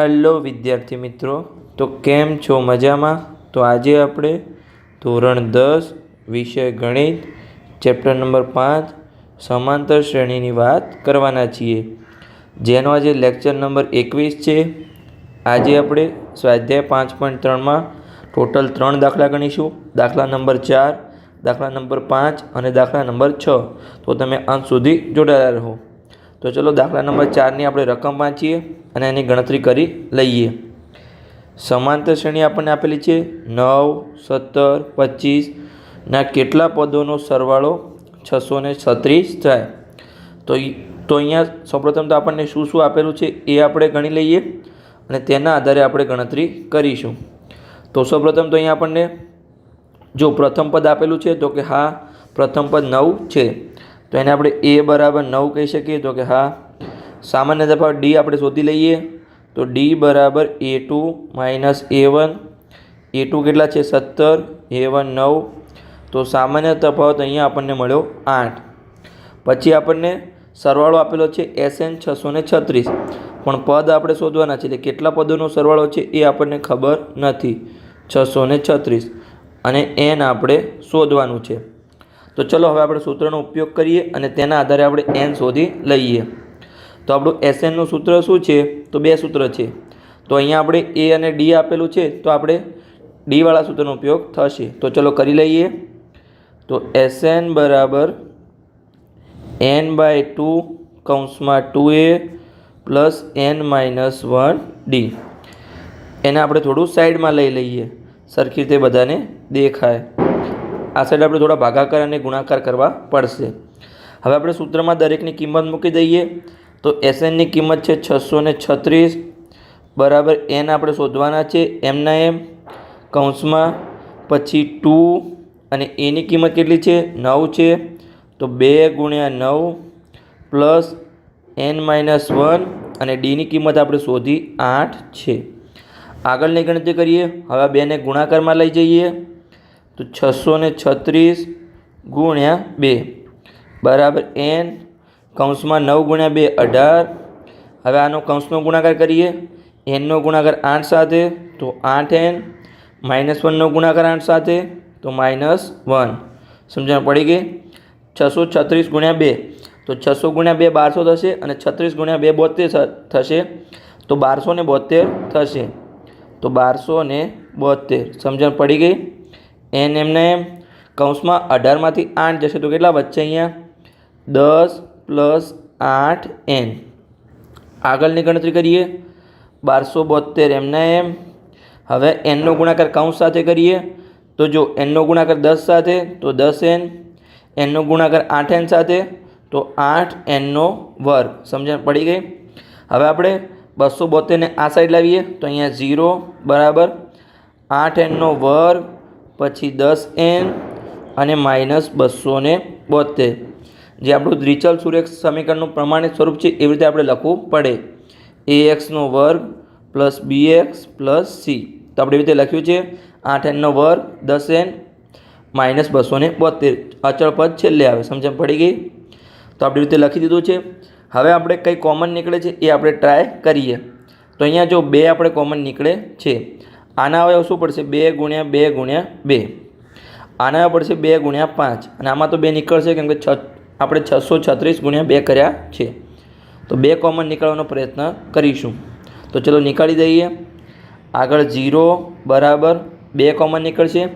Hello વિદ્યાર્થી મિત્રો, તો કેમ છો મજામાં? તો આજે આપણે ધોરણ દસ, વિષય ગણિત, ચેપ્ટર નંબર પાંચ, સમાંતર શ્રેણીની વાત કરવાના છીએ. જેનો આજે લેક્ચર નંબર એકવીસ છે. આજે આપણે સ્વાધ્યાય પાંચ પોઈન્ટ ત્રણમાં ટોટલ ત્રણ દાખલા ગણીશું. દાખલા નંબર ચાર, દાખલા નંબર પાંચ અને દાખલા નંબર છ. તો તમે અંત સુધી જોડાયેલા રહો. તો ચલો દાખલા નંબર ચારની આપણે રકમ વાંચીએ અને એની ગણતરી કરી લઈએ. સમાંતર શ્રેણી આપણને આપેલી છે નવ, સત્તર પચીસના કેટલા પદોનો સરવાળો છસો ને છત્રીસ થાય? તો તો અહીંયા સૌપ્રથમ તો આપણને શું શું આપેલું છે એ આપણે ગણી લઈએ અને તેના આધારે આપણે ગણતરી કરીશું. તો સૌપ્રથમ તો અહીંયા આપણને જો પ્રથમ પદ આપેલું છે તો કે હા, પ્રથમ પદ નવ છે. તો એને આપણે એ બરાબર નવ કહી શકીએ. તો કે હા, સામાન્ય તફાવત ડી આપણે શોધી લઈએ. તો ડી બરાબર A two minus A one. A two કેટલા છે? સત્તર. એ વન નવ. તો સામાન્ય તફાવત અહીંયા આપણને મળ્યો આઠ. પછી આપણને સરવાળો આપેલો છે એસ એન છસો ને છત્રીસ. પણ પદ આપણે શોધવાના છે એટલે કેટલા પદોનો સરવાળો છે એ આપણને ખબર નથી. છસો છત્રીસ. અને એન આપણે શોધવાનું છે. તો ચલો હવે આપણે સૂત્રનો ઉપયોગ કરીએ અને તેના આધારે આપણે એન શોધી લઈએ. તો આપણું એસએનનું સૂત્ર શું છે? તો બે સૂત્ર છે. તો અહીંયા આપણે એ અને ડી આપેલું છે, તો આપણે ડીવાળા સૂત્રનો ઉપયોગ થશે. તો ચલો કરી લઈએ. તો એસએન બરાબર એન બાય ટુ કૌંસમાં two A plus N minus one D એને આપણે થોડું સાઈડમાં લઈ લઈએ. સરખી રીતે બધાને દેખાય. આ સાઈડ આપણે થોડા ભાગાકાર અને ગુણાકાર કરવા પડશે. હવે આપણે સૂત્રમાં દરેકની કિંમત મૂકી દઈએ. તો એસએનની કિંમત છે છસો ને છત્રીસ. બરાબર એન આપણે શોધવાના છે એમના એમ કૌંસમાં પછી ટુ, અને એની કિંમત કેટલી છે? નવ છે. તો બે ગુણ્યા નવ પ્લસ એન માઇનસ વન, અને ડીની કિંમત આપણે શોધી આઠ છે. આગળની ગણતરી કરીએ. હવે બેને ગુણાકારમાં લઈ જઈએ. તો છસો ને છત્રીસ ગુણ્યા બે. બરાબર એન કૌંસમાં નવ ગુણ્યા બે અઢાર. હવે આનો કૌંસનો ગુણાકાર કરીએ. એનનો ગુણાકાર આઠ સાથે, તો આઠ એન. માઇનસ વનનો ગુણાકાર આઠ સાથે, તો માઇનસ વન. સમજણ પડી ગઈ? છસો છત્રીસ ગુણ્યા બે. તો છસો ગુણ્યા બે બારસો થશે અને છત્રીસ ગુણ્યા બે બોતેર થશે. તો બારસો ને બોતેર થશે. તો બારસો ને બોતેર. સમજણ પડી ગઈ? એન એમને એમ કૌંસમાં અઢારમાંથી આઠ જશે. તો કેટલા વચ્ચે અહીંયા? દસ પ્લસ આઠ એન. આગળની ગણતરી કરીએ. બારસો બોતેર એમને. એમ હવે એનનો ગુણાકાર કૌંસ સાથે કરીએ. તો જો એનનો ગુણાકાર દસ સાથે, તો દસ એન. એનનો ગુણાકાર આઠ એન સાથે, તો આઠ એનનો વર્ગ. સમજણ પડી ગઈ? હવે આપણે બસો બોતેરને આ સાઈડ લાવીએ. તો અહીંયા ઝીરો બરાબર. આઠ એનનો વર્ગ પછી દસ એન અને માઇનસ બસો ને બોતેર. જે આપણું દ્વિચલ સુરેખ સમીકરણનું પ્રમાણિત સ્વરૂપ છે, એવી રીતે આપણે લખવું પડે. એ એક્સનો વર્ગ plus B X plus C. તો આપણે એવી રીતે લખ્યું છે, આઠ એનનો વર્ગ દસ એન માઇનસ બસો ને બોતેર. અચળ પદ છેલ્લે આવે સમજણ પડી ગઈ? તો આપણે રીતે લખી દીધું છે. હવે આપણે કંઈ કોમન નીકળે છે, એ આપણે ટ્રાય કરીએ. તો અહીંયા જો બે આપણે કોમન નીકળે છે આના હવે શું પડશે? બે ગુણ્યા બે ગુણ્યા બે. આના પડશે બે ગુણ્યા પાંચ. અને આમાં તો બે નીકળશે કેમ કે છ, આપણે છસો છત્રીસ ગુણ્યા બે કર્યા છે. તો બે કોમન નીકળવાનો પ્રયત્ન કરીશું. તો ચલો નીકાળી દઈએ. આગળ ઝીરો બરાબર બે કોમન નીકળશે.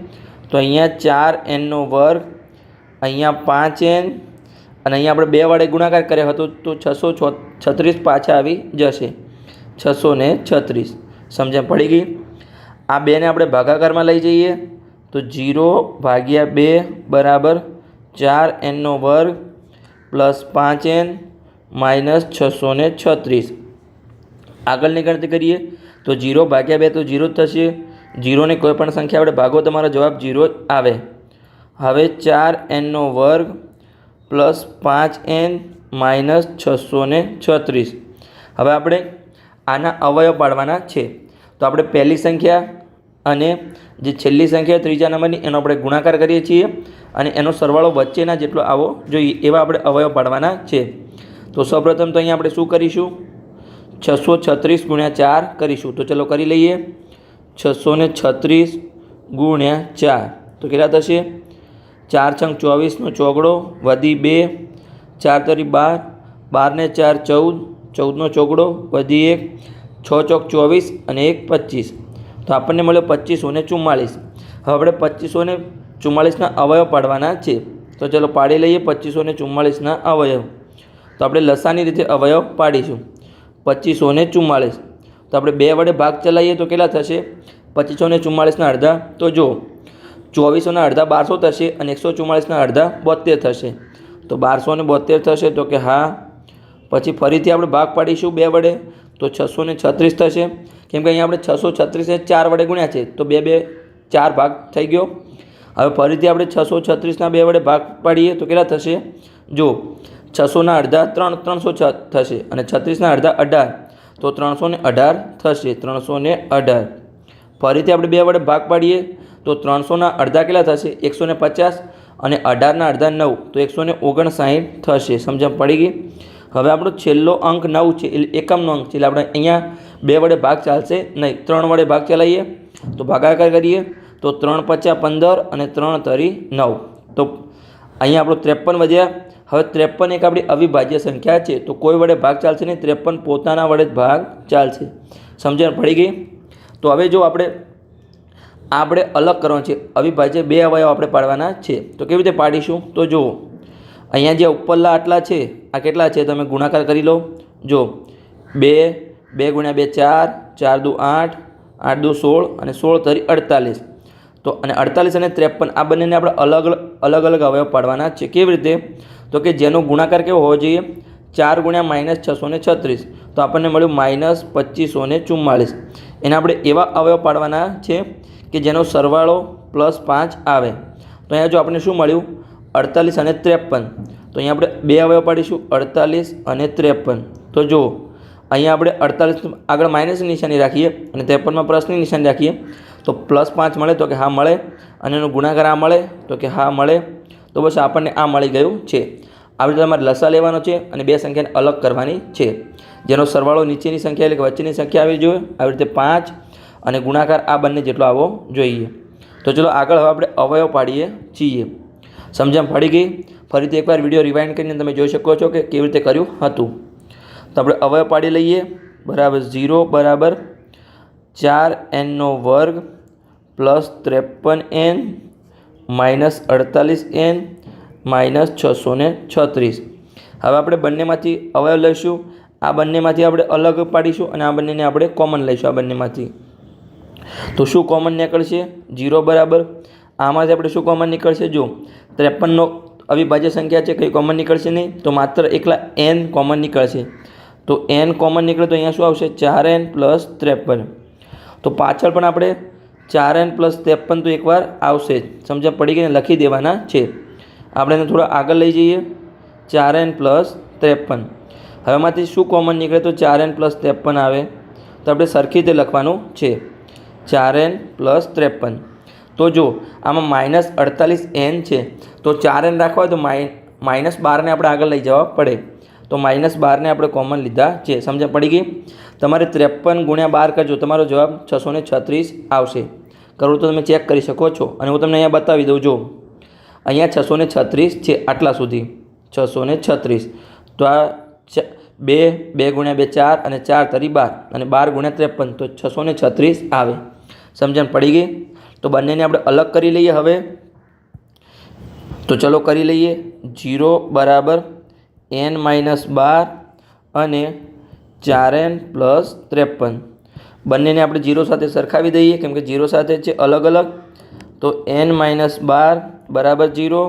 તો અહીંયા ચાર એનનો વર્ગ, અહીંયા પાંચ એન અને અહીંયા આપણે બે વડે ગુણાકાર કર્યો હતો, તો છસો છત્રીસ પાછા આવી જશે. છસો ને છત્રીસ. સમજણ પડી ગઈ? આ બેને આપણે ભાગાકારમાં લઈ જઈએ. તો જીરો ભાગ્યા બે બરાબર ચાર એનનો વર્ગ પ્લસ પાંચ એન માઇનસ છસો ને છત્રીસ. આગળની ગણતરી કરીએ. તો જીરો ભાગ્યા બે તો જીરો જ થશે. જીરોને કોઈ પણ સંખ્યા આપણે ભાગો તમારો જવાબ જીરો જ આવે. હવે ચાર એનનો વર્ગ પ્લસ પાંચ એન માઇનસ છસો ને છત્રીસ. હવે આપણે આના અવયવ પાડવાના છે. તો આપણે પહેલી સંખ્યા અને જે છેલ્લી સંખ્યા ત્રીજા નંબરની એનો આપણે ગુણાકાર કરીએ છીએ અને એનો સરવાળો વચ્ચેના જેટલો આવો જોઈએ એવા આપણે અવયવ પાડવાના છે. તો સૌપ્રથમ તો અહીંયા આપણે શું કરીશું? છસો છત્રીસ ગુણ્યા ચાર કરીશું. તો ચલો કરી લઈએ. છસો ને છત્રીસ ગુણ્યા ચાર. તો કેટલા થશે? ચાર છંગ ચોવીસનો ચોગડો વધી બે. ચાર તરી બાર. બારને ચાર ચૌદ. ચૌદનો ચોગડો વધી એક. છ ચોક ચોવીસ અને એક પચીસ. તો આપણને મળ્યો પચીસો ને ચુમ્માળીસ. હવે આપણે પચીસો ને ચુમ્માળીસના અવયવ પાડવાના છે. તો ચલો પાડી લઈએ પચીસો ને ચુમ્માળીસના અવયવ. તો આપણે લસાની રીતે અવયવ પાડીશું. પચીસો ને ચુમ્માળીસ. તો આપણે બે વડે ભાગ ચલાવીએ તો કેટલા થશે? પચીસો ને ચુમ્માળીસના અડધા. તો જો ચોવીસોના અડધા બારસો થશે અને એકસો ચુમ્માળીસના અડધા બોતેર થશે. તો બારસો ને બોતેર થશે તો કે હા. પછી ફરીથી આપણે ભાગ પાડીશું બે વડે. તો છસો ને છત્રીસ થશે. કેમ કે અહીંયા આપણે છસો છત્રીસને ચાર વડે ગુણ્યા છે, તો બે બે ચાર ભાગ થઈ ગયો. હવે ફરીથી આપણે છસો છત્રીસના બે વડે ભાગ પાડીએ તો કેટલા થશે? જો છસોના અડધા ત્રણ, ત્રણસો છ થશે અને છત્રીસના અડધા અઢાર, તો ત્રણસો ને અઢાર થશે, ત્રણસો ને અઢાર. ફરીથી આપણે બે વડે ભાગ પાડીએ તો ત્રણસોના અડધા કેટલા થશે? એકસો ને પચાસ અને અઢારના અડધા નવ, તો એકસો ને ઓગણસાઠ થશે. સમજણ પડી ગઈ? હવે આપણો છેલ્લો અંક નવ છે, એટલે એકમનો અંક છે, એટલે આપણે અહીંયા બે વડે ભાગ ચાલશે, નહીં, ત્રણ વડે ભાગ ચલાવીએ. તો ભાગાકાર કરીએ, તો ત્રણ પચાસ પંદર અને ત્રણ તરી નવ. તો અહીંયા આપણો ત્રેપન વધ્યા. હવે ત્રેપન એક આપણી અવિભાજ્ય સંખ્યા છે, તો કોઈ વડે ભાગ ચાલશે નહીં, ત્રેપન પોતાના વડે જ ભાગ ચાલશે. સમજણ પડી ગઈ? તો હવે જો આપણે આપણે અલગ કરવાનું છે, અવિભાજ્ય બે અવયવ આપણે પાડવાના છે. તો કેવી રીતે પાડીશું? તો જુઓ, અહીંયા જે ઉપરલા આટલા છે, આ કેટલા છે? તમે ગુણાકાર કરી લો. જો, બે બે ગુણ્યા બે ચાર ચાર દુ આઠ આઠ દુ સોળ અને સોળ તરી અડતાલીસ. તો અને અડતાલીસ અને ત્રેપન આ બંનેને આપણે અલગ અલગ અલગ અવયવ પાડવાના છે. કેવી રીતે? તો કે જેનો ગુણાકાર કેવો હોવો જોઈએ? ચાર ગુણ્યા માઇનસ છસો ને છત્રીસ. તો આપણને મળ્યું માઇનસ પચીસો ને ચુમ્માળીસ. એને આપણે એવા અવયવ પાડવાના છે કે જેનો સરવાળો પ્લસ પાંચ આવે. તો અહીંયા જો આપણે શું મળ્યું? અડતાલીસ અને ત્રેપન. તો અહીંયા આપણે બે અવયવ પાડીશું. અડતાલીસ અને ત્રેપન. તો જુઓ. અહીંયા આપણે અડતાલીસ આગળ માઇનસની નિશાની રાખીએ અને ત્રેપનમાં પ્લસની નિશાની રાખીએ. તો પ્લસ પાંચ મળે તો કે હા મળે. અને એનો ગુણાકાર આ મળે તો કે હા મળે. તો બસ આપણને આ મળી ગયું છે. આવી રીતે તમારે લસા લેવાનો છે અને બે સંખ્યાને અલગ કરવાની છે. જેનો સરવાળો નીચેની સંખ્યા એટલે કે વચ્ચેની સંખ્યા આવી જોઈએ. આવી રીતે પાંચ અને ગુણાકાર આ બંને જેટલો આવવો જોઈએ. તો ચલો આગળ હવે આપણે અવયવ પાડીએ છીએ. સમજણ પડી ગઈ? ફરીથી એકવાર વીડિયો રિવાઇન્ડ કરીને તમે જોઈ શકો છો કે કેવી રીતે કર્યું હતું. તો આપણે અવયવ પાડી લઈએ. બરાબર ઝીરો, બરાબર ચાર એનનો વર્ગ પ્લસ ત્રેપન એન માઇનસ અડતાલીસ એન માઇનસ છસો છત્રીસ. હવે આપણે બંનેમાંથી અવયવ લઈશું. આ બંનેમાંથી આપણે અલગ પાડીશું અને આ બંનેને આપણે કોમન લઈશું આ બંનેમાંથી. તો શું કોમન નીકળશે? જીરો બરાબર. આમાંથી આપણે શું કોમન નીકળશે? જો ત્રેપનનો અવિભાજ્ય સંખ્યા છે, કંઈ કોમન નીકળશે નહીં. તો માત્ર એકલા એન કોમન નીકળશે. તો એન કોમન નીકળે તો અહીંયા શું આવશે? ચાર એન પ્લસ ત્રેપન. તો પાછળ પણ આપણે ચાર એન પ્લસ ત્રેપન તો એકવાર આવશે જ. સમજા પડી ગઈને લખી દેવાના છે. આપણે એને થોડા આગળ લઈ જઈએ. ચાર એન પ્લસ ત્રેપન. હવેમાંથી શું કોમન નીકળે તો ચાર એન પ્લસ ત્રેપન આવે? તો આપણે સરખી રીતે લખવાનું છે. ચાર એન પ્લસ ત્રેપન. તો જો, આમાં માઇનસ અડતાલીસ એન છે. તો ચાર એન રાખવા હોય તો માઈ માઇનસ બારને આપણે આગળ લઈ જવા પડે. તો માઇનસ બારને આપણે કોમન લીધા છે. સમજણ પડી ગઈ? તમારે ત્રેપન ગુણ્યા બાર કરજો. તમારો જવાબ છસો છત્રીસ આવશે. કરવું તો તમે ચેક કરી શકો છો. અને હું તમને અહીંયા બતાવી દઉં જો અહીંયા છસો છત્રીસ છે આટલા સુધી. છસો છત્રીસ. તો આ બે બે ગુણ્યા બે ચાર અને ચાર તરી બાર. અને બાર ગુણ્યા ત્રેપન, તો છસો ને છત્રીસ આવે. સમજણ પડી ગઈ? તો બંનેને આપણે અલગ કરી લઈએ હવે. તો ચલો કરી લઈએ. જીરો બરાબર એન માઇનસ બાર અને ચાર એન પ્લસ ત્રેપન. બંનેને આપણે જીરો સાથે સરખાવી દઈએ, કેમ કે જીરો સાથે છે અલગ અલગ. તો એન માઇનસ બાર બરાબર જીરો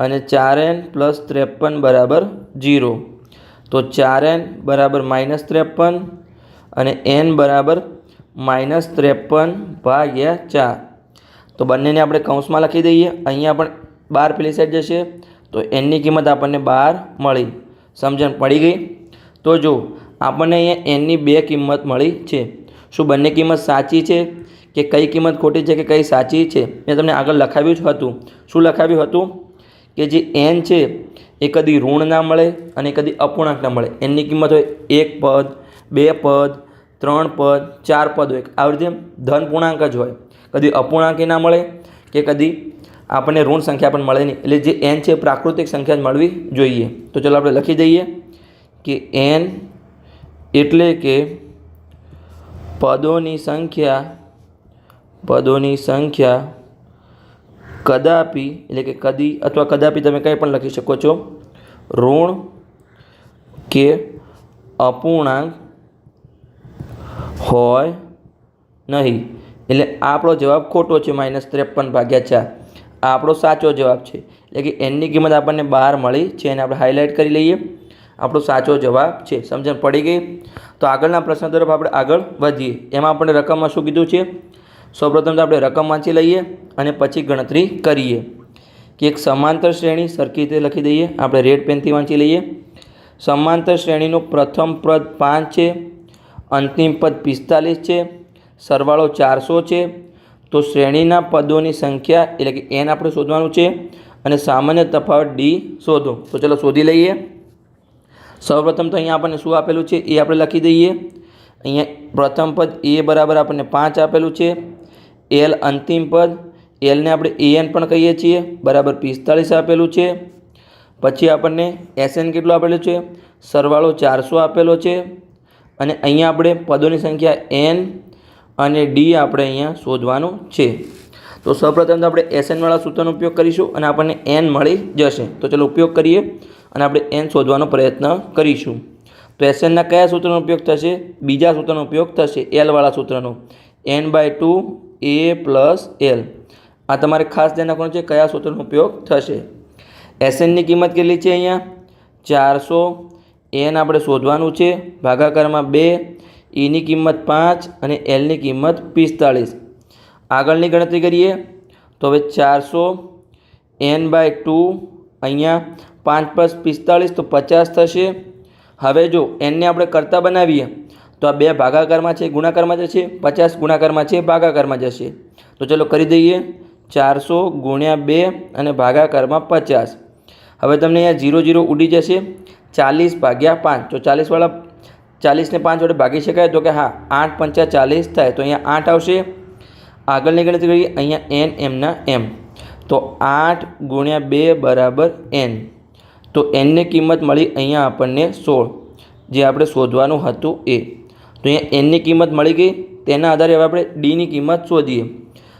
અને ચાર એન પ્લસ ત્રેપન બરાબર જીરો. તો ચાર એન બરાબર માઇનસ ત્રેપન અને એન બરાબર માઇનસ ત્રેપન ભાગ્યા ચાર. તો બંનેને આપણે કૌંસમાં લખી દઈએ. અહીંયા પણ બાર પેલી સાઈડ જશે. તો એનની કિંમત આપણને બાર મળી. સમજણ પડી ગઈ? તો જો, આપણને અહીંયા એનની બે કિંમત મળી છે. શું બંને કિંમત સાચી છે? કે કઈ કિંમત ખોટી છે કે કઈ સાચી છે? મેં તમને આગળ લખાવ્યું જ હતું. શું લખાવ્યું હતું? કે જે એન છે, એ કદી ઋણ ના મળે અને કદી અપૂર્ણાંક ના મળે. એનની કિંમત હોય એક પદ, બે પદ, ત્રણ પદ, ચાર પદ હોય. આવી રીતે ધન પૂર્ણાંક જ હોય. કદી અપૂર્ણાંક ના મળે કે કદી આપણને ઋણ સંખ્યા પણ મળે નહીં. એટલે જે એન છે પ્રાકૃતિક સંખ્યા મળવી જોઈએ. તો ચાલો આપણે લખી દઈએ કે એન એટલે કે પદોની સંખ્યા પદોની સંખ્યા કદાપી એટલે કે કદી અથવા કદાપી તમે કંઈ પણ લખી શકો છો. ઋણ કે અપૂર્ણાંક હોય નહીં. એટલે આપણો જવાબ ખોટો છે, માઇનસ ત્રેપન ભાગ્યા ચાર. આપણો સાચો જવાબ છે. એટલે કે એનની કિંમત આપણને બહાર મળી છે એને આપણે હાઇલાઇટ કરી લઈએ. આપણો સાચો જવાબ છે. સમજણ પડી ગઈ? તો આગળના પ્રશ્ન તરફ આપણે આગળ વધીએ. એમાં આપણે રકમમાં શું કીધું છે? સૌપ્રથમ તો આપણે રકમ વાંચી લઈએ અને પછી ગણતરી કરીએ. કે એક સમાંતર શ્રેણી સરખી રીતે લખી દઈએ. આપણે રેડ પેનથી વાંચી લઈએ. સમાંતર શ્રેણીનું પ્રથમ પદ પાંચ છે. અંતિમ પદ પિસ્તાલીસ છે. સરવાળો ચારસો છે. તો શ્રેણીના પદોની સંખ્યા એટલે કે એન આપણે શોધવાનું છે અને સામાન્ય તફાવત ડી શોધો. તો ચલો શોધી લઈએ. સૌપ્રથમ તો અહીંયા આપણને શું આપેલું છે? એ આપણે લખી દઈએ. અહીંયા પ્રથમ પદ એ બરાબર આપણને પાંચ આપેલું છે. એલ અંતિમ પદ. એલને આપણે એએન પણ કહીએ છીએ. બરાબર પિસ્તાળીસ આપેલું છે. પછી આપણને એસએન કેટલું આપેલું છે? સરવાળો ચારસો આપેલો છે. અને અહીંયા આપણે પદોની સંખ્યા એન અને ડી આપણે અહીંયા શોધવાનું છે. તો સૌપ્રથમ તો આપણે એસએનવાળા સૂત્રનો ઉપયોગ કરીશું અને આપણને એન મળી જશે. તો ચલો ઉપયોગ કરીએ અને આપણે એન શોધવાનો પ્રયત્ન કરીશું. તો એસએનના કયા સૂત્રનો ઉપયોગ થશે? બીજા સૂત્રનો ઉપયોગ થશે એલવાળા સૂત્રનો. N by two A plus L આ તમારે ખાસ ધ્યાન રાખવાનું છે કયા સૂત્રનો ઉપયોગ થશે. એસએનની કિંમત કેટલી છે અહીંયા? ચારસો. એન આપણે શોધવાનું છે. ભાગાકારમાં બે. ઈની કિંમત પાંચ અને એલની કિંમત પિસ્તાળીસ. આગળની ગણતરી કરીએ તો હવે ચારસો એન બાય ટુ અહીંયા પાંચ પ્લસ પિસ્તાળીસ તો પચાસ થશે. હવે જો એનને આપણે કરતા બનાવીએ તો આ બે ભાગાકારમાં છે, ગુણાકારમાં જશે, પચાસ ગુણાકારમાં છે, ભાગાકારમાં જશે. તો ચલો કરી દઈએ. ચારસો ગુણ્યા બે અને ભાગાકારમાં પચાસ. હવે તમને અહીંયા ઝીરો ઝીરો ઉડી જશે. ચાલીસ ભાગ્યા પાંચ. તો ચાલીસવાળા ચાલીસને પાંચ વડે ભાગી શકાય તો કે હા, આઠ પંચા ચાલીસ થાય તો અહીંયા આઠ આવશે. આગળની ગણતરી કરીએ, અહીંયા એન એમના એમ તો આઠ ગુણ્યા બે બરાબર એન તો એનની કિંમત મળી અહીંયા આપણને સોળ, જે આપણે શોધવાનું હતું એ. તો અહીંયા એનની કિંમત મળી ગઈ, તેના આધારે હવે આપણે ડીની કિંમત શોધીએ.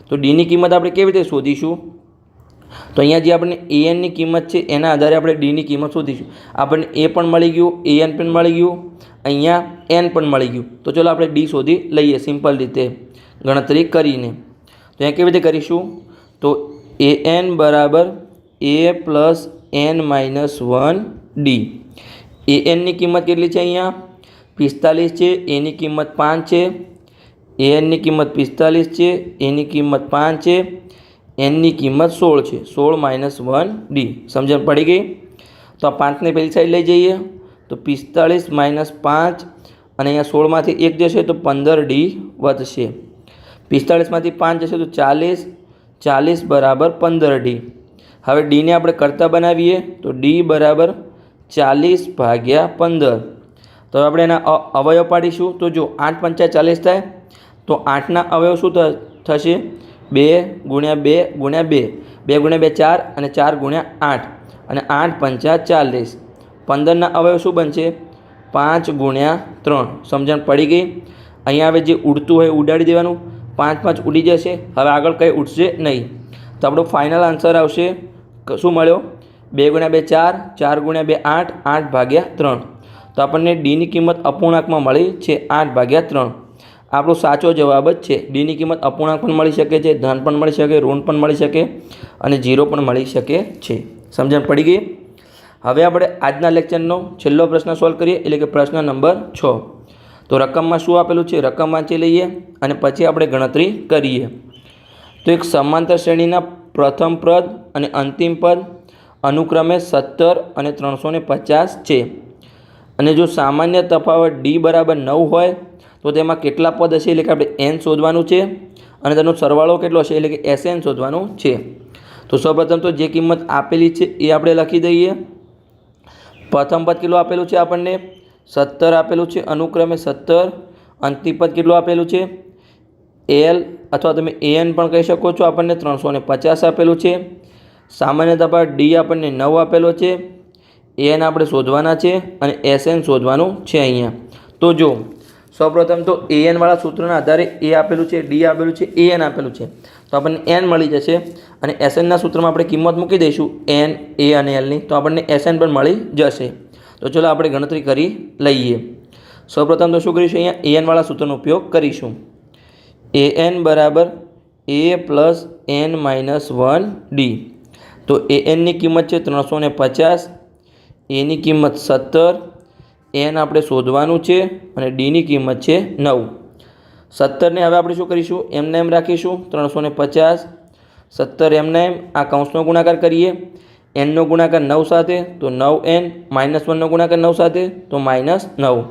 તો ડીની કિંમત આપણે કેવી રીતે શોધીશું? તો અહીંયા જે આપણને એએનની કિંમત છે, એના આધારે આપણે ડીની કિંમત શોધીશું. આપણને એ પણ મળી ગયું એએન પણ મળી ગયું. અહીંયા એન પણ મળી ગયું. તો ચલો આપણે ડી શોધી લઈએ સિમ્પલ રીતે. ગણતરી કરીને. તો અહીંયા કેવી રીતે કરીશું? તો એ એન બરાબર A plus N minus one D A એનની કિંમત કેટલી છે અહીંયા? પિસ્તાલીસ છે એની કિંમત પાંચ છે. એ એનની કિંમત પિસ્તાલીસ છે એની કિંમત પાંચ છે. એનની કિંમત સોળ છે, સોળ માઇનસ વન ડી સમજણ પડી ગઈ? તો આ પાંચને પેલી સાઈડ લઈ જઈએ. તો પિસ્તાળીસ માઇનસ પાંચ અને અહીંયા સોળમાંથી એક જશે તો પંદર ડી વધશે. પિસ્તાળીસમાંથી પાંચ જશે તો ચાલીસ ચાલીસ બરાબર પંદર ડી. હવે ડીને આપણે કરતા બનાવીએ તો ડી બરાબર ચાલીસ ભાગ્યા પંદર. તો આપણે એના અવયવ પાડીશું. તો જો આઠ પંચા ચાલીસ થાય, તો આઠના અવયવ શું થશે? બે ગુણ્યા બે ગુણ્યા બે. બે ગુણ્યા બે ચાર અને ચાર ગુણ્યા આઠ. અને આઠ પંચા ચાલીસ. પંદરના અવયવ શું બનશે? પાંચ ગુણ્યા ત્રણ. સમજણ પડી ગઈ? અહીંયા હવે જે ઉડતું હોય ઉડાડી દેવાનું. પાંચ પાંચ ઉડી જશે. હવે આગળ કંઈ ઉડશે નહીં. તો આપણો ફાઇનલ આન્સર આવશે. શું મળ્યો? બે ગુણ્યા બે ચાર ચાર ગુણ્યા બે આઠ આઠ ભાગ્યા ત્રણ. તો આપણને ડીની કિંમત અપૂર્ણાંકમાં મળી છે આઠ ભાગ્યા ત્રણ. આપણો સાચો જવાબ જ છે. ડીની કિંમત અપૂર્ણાંક પણ મળી શકે છે, ધન પણ મળી શકે, ઋણ પણ મળી શકે અને જીરો પણ મળી શકે છે. સમજણ પડી ગઈ? હવે આપણે આજના લેક્ચરનો છેલ્લો પ્રશ્ન સોલ્વ કરીએ, એટલે કે પ્રશ્ન નંબર છ. તો રકમમાં શું આપેલું છે? રકમ વાંચી લઈએ અને પછી આપણે ગણતરી કરીએ. તો એક સમાંતર શ્રેણીના પ્રથમ પદ અને અંતિમ પદ અનુક્રમે સત્તર અને ત્રણસો પચાસ છે. અને જો સામાન્ય તફાવત ડી બરાબર નવ હોય, તો તેમાં કેટલા પદ હશે? એટલે કે આપણે એન શોધવાનું છે અને તેનો સરવાળો કેટલો હશે? એટલે કે એસ એન શોધવાનું છે. તો સૌપ્રથમ તો જે કિંમત આપેલી છે એ આપણે લખી દઈએ. પ્રથમ પદ કેટલું આપેલું છે આપણને? સત્તર આપેલું છે. અનુક્રમે સત્તર. અંતિમ પદ કેટલું આપેલું છે? એલ અથવા તમે એન પણ કહી શકો છો. આપણને ત્રણસો ને પચાસ આપેલું છે. સામાન્ય તફાવત ડી આપણને નવ આપેલો છે. એન આપણે શોધવાના છે અને એસએન શોધવાનું છે અહીંયા. તો જો સૌપ્રથમ તો એ એનવાળા સૂત્રના આધારે એ આપેલું છે, ડી આપેલું છે એન આપેલું છે. તો આપણને એન મળી જશે અને એસએનના સૂત્રમાં આપણે કિંમત મૂકી દઈશું, એન, એ અને એલની તો આપણને એસએન પણ મળી જશે. તો ચલો આપણે ગણતરી કરી લઈએ. સૌપ્રથમ તો શું કરીશું અહીંયા? એએનવાળા સૂત્રનો ઉપયોગ કરીશું. એ એન બરાબર A plus N minus one D. તો એ એનની કિંમત છે ત્રણસો ને પચાસ, એની કિંમત સત્તર એન આપણે શોધવાનું છે અને ડીની કિંમત છે નવ. સત્તરને હવે આપણે શું કરીશું? એમને એમ રાખીશું. ત્રણસો ને પચાસ. સત્તર એમને એમ. આ કૌંસનો ગુણાકાર કરીએ. એનનો ગુણાકાર નવ સાથે, તો નવ એન. માઇનસ વનનો ગુણાકાર નવ સાથે, તો માઇનસ નવ.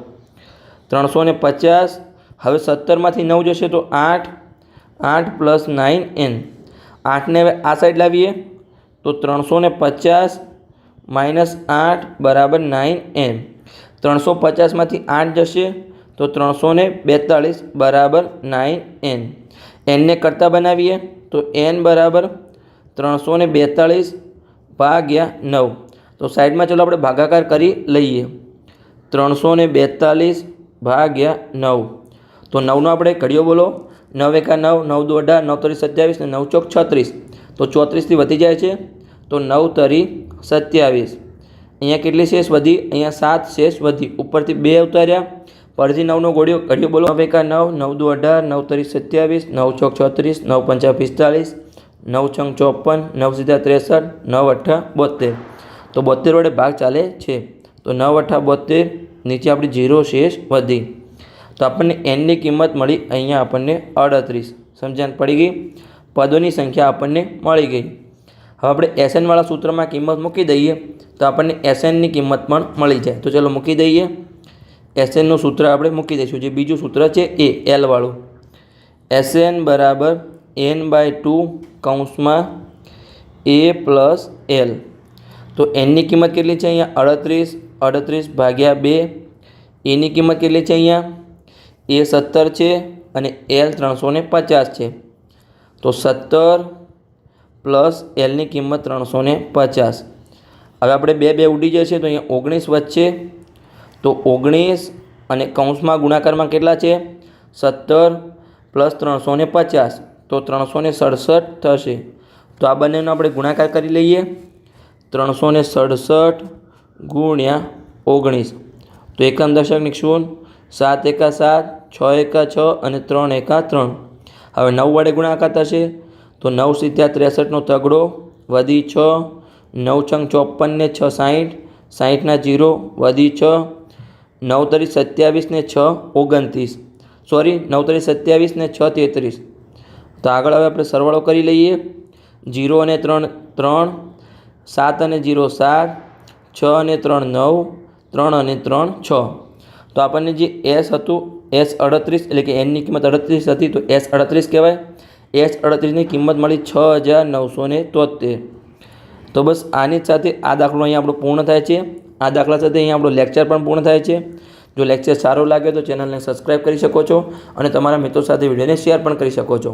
ત્રણસો ને પચાસ. હવે સત્તરમાંથી નવ જશે તો આઠ. આઠ પ્લસ નાઇન એન. આઠને હવે આ સાઈડ લાવીએ. તો ત્રણસો ને પચાસ. માઇનસ આઠ બરાબર નાઇન એન. ત્રણસો પચાસમાંથી આઠ જશે તો ત્રણસો ને બેતાળીસ બરાબર નાઇન એન. એનને કરતાં બનાવીએ તો એન બરાબર ત્રણસો ને બેતાળીસ ભાગ્યા નવ. તો સાઈડમાં ચલો આપણે ભાગાકાર કરી લઈએ. ત્રણસો ને બેતાળીસ ભાગ્યા નવ. તો નવનો આપણે ઘડિયો બોલો. નવ એકા નવ નવ દો અઢાર, નવ તરી સત્યાવીસ ને નવ ચોક છત્રીસ. તો ચોત્રીસથી વધી જાય છે. તો નવ તરી સત્યાવીસ. અહીંયા કેટલી શેષ વધી? અહીંયા સાત શેષ વધી. ઉપરથી બે ઉતાર્યા. પરથી નવનો ગોળીઓ. ઘડિયો બોલો. નવ એકા નવ નવ દો અઢાર, નવ તરી સત્યાવીસ, નવ ચોક છત્રીસ, નવ પંચા પિસ્તાલીસ નવ છંગ ચોપન, નવ સીધા ત્રેસઠ, નવ અઠ્ઠા બોતેર તો બોતેર વડે ભાગ ચાલે છે. તો નવ અઠ્ઠા બોતેર નીચે આપણી જીરો શેષ વધી. તો આપણને એનની કિંમત મળી અહીંયા આપણને અડત્રીસ. સમજણ પડી ગઈ? પદોની સંખ્યા આપણને મળી ગઈ. હવે આપણે એસએનવાળા સૂત્રમાં કિંમત મૂકી દઈએ તો આપણને એસએનની કિંમત પણ મળી જાય. તો ચલો મૂકી દઈએ. એસએનનું સૂત્ર આપણે મૂકી દઈશું. જે બીજું સૂત્ર છે એ એલવાળું એસએન બરાબર એન બાય ટુ કૌંસમાં એ પ્લસ એલ તો એનની કિંમત કેટલી છે અહીંયા? અડત્રીસ. અડત્રીસ ભાગ્યા બે. એની કિંમત કેટલી છે અહીંયા? એ સત્તર છે અને એલ ત્રણસો પચાસ છે. તો સત્તર પ્લસ એલની કિંમત ત્રણસો ને પચાસ. હવે આપણે બે બે ઉડી જશે તો અહીંયા ઓગણીસ વચ્ચે તો ઓગણીસ અને કૌંસમાં ગુણાકારમાં કેટલા છે? સત્તર પ્લસ ત્રણસો ને પચાસ. તો ત્રણસો સડસઠ થશે. તો આ બંનેનો આપણે ગુણાકાર કરી લઈએ. ત્રણસો સડસઠ ગુણ્યા ઓગણીસ. તો એકમ દશકની શૂન્ય સાત એકા સાત, છ એકા છ અને ત્રણ એકા ત્રણ. હવે નવ વડે ગુણાકાર થશે. તો નવ સિત્યા ત્રેસઠનો તગડો, વધી છ નવ છંગ ચોપન ને છ સાહીઠ સાહીઠના જીરો, વધી છ નવ તરી સત્યાવીસ ને છ, ઓગણત્રીસ. સોરી નવ તરી સત્યાવીસ ને છ, તેત્રીસ. તો આગળ હવે આપણે સરવાળો કરી લઈએ. જીરો અને ત્રણ ત્રણ, સાત અને જીરો સાત, છ અને ત્રણ નવ, ત્રણ અને ત્રણ છ. તો આપણને જે એસ હતું, એસ અડત્રીસ, એટલે કે એનની કિંમત અડત્રીસ હતી, તો એસ અડત્રીસ કહેવાય. એસ અડત્રીસની કિંમત મળી છ હજાર નવસો ને તોતેર. તો બસ આની સાથે આ દાખલો અહીંયા આપણો પૂર્ણ થાય છે. આ દાખલા સાથે અહીંયા આપણો લેક્ચર પણ પૂર્ણ થાય છે. જો લેક્ચર સારો લાગે તો ચેનલને સબસ્ક્રાઈબ કરી શકો છો અને તમારા મિત્રો સાથે વિડીયોને શેર પણ કરી શકો છો.